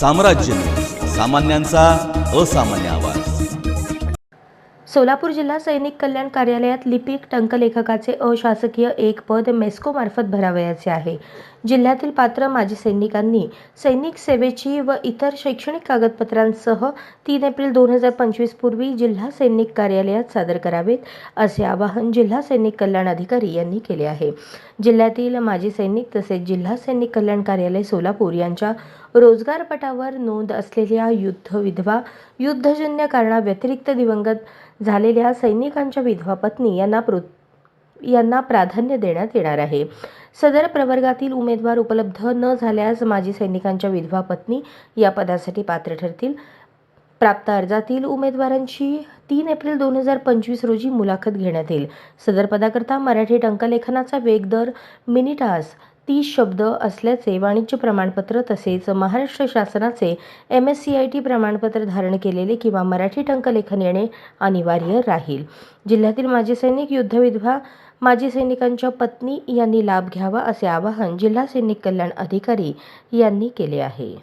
साम्राज्य सामान्यांचा असामान्य आवाज. सोलापूर जिल्हा सैनिक कल्याण कार्यालयात लिपिक टंकलेखकाचे अशासकीय एक पद मेस्कोमार्फत भरावयाचे आहे. जिल्ह्यातील पात्र माजी सैनिकांनी सैनिक सेवेची व इतर शैक्षणिक कागदपत्रांसह तीन एप्रिल दोन हजार पंचवीस पूर्वी जिल्हा सैनिक कार्यालयात सादर करावेत असे आवाहन जिल्हा सैनिक कल्याण अधिकारी यांनी केले आहे. जिल्ह्यातील माजी सैनिक तसेच जिल्हा सैनिक कल्याण कार्यालय सोलापूर यांच्या रोजगारपटावर नोंद असलेल्या युद्ध विधवा युद्धजन्य कारणाव्यतिरिक्त दिवंगत झालेल्या सैनिकांच्या विधवा पत्नी यांना प्रो यांना प्राधान्य देण्यात येणार आहे. सदर प्रवर्गातील उमेदवार उपलब्ध न झाल्यास माजी सैनिकांच्या विधवा पत्नी या पदासाठी पात्र ठरतील. प्राप्त अर्जातील उमेदवारांची तीन एप्रिल दोन हजार पंचवीस रोजी मुलाखत घेण्यात येईल. सदर पदाकरता मराठी टंकलेखनाचा वेग दर मिनिटास तीस शब्द असल्याचे वाणिज्य प्रमाणपत्र तसेच महाराष्ट्र शासनाचे M S C I T प्रमाणपत्र धारण केलेले किंवा मराठी टंकलेखन येणे अनिवार्य राहील. जिल्ह्यातील माजी सैनिक युद्धविधवा माजी सैनिकांच्या पत्नी यांनी लाभ घ्यावा असे आवाहन जिल्हा सैनिक कल्याण अधिकारी यांनी केले आहे.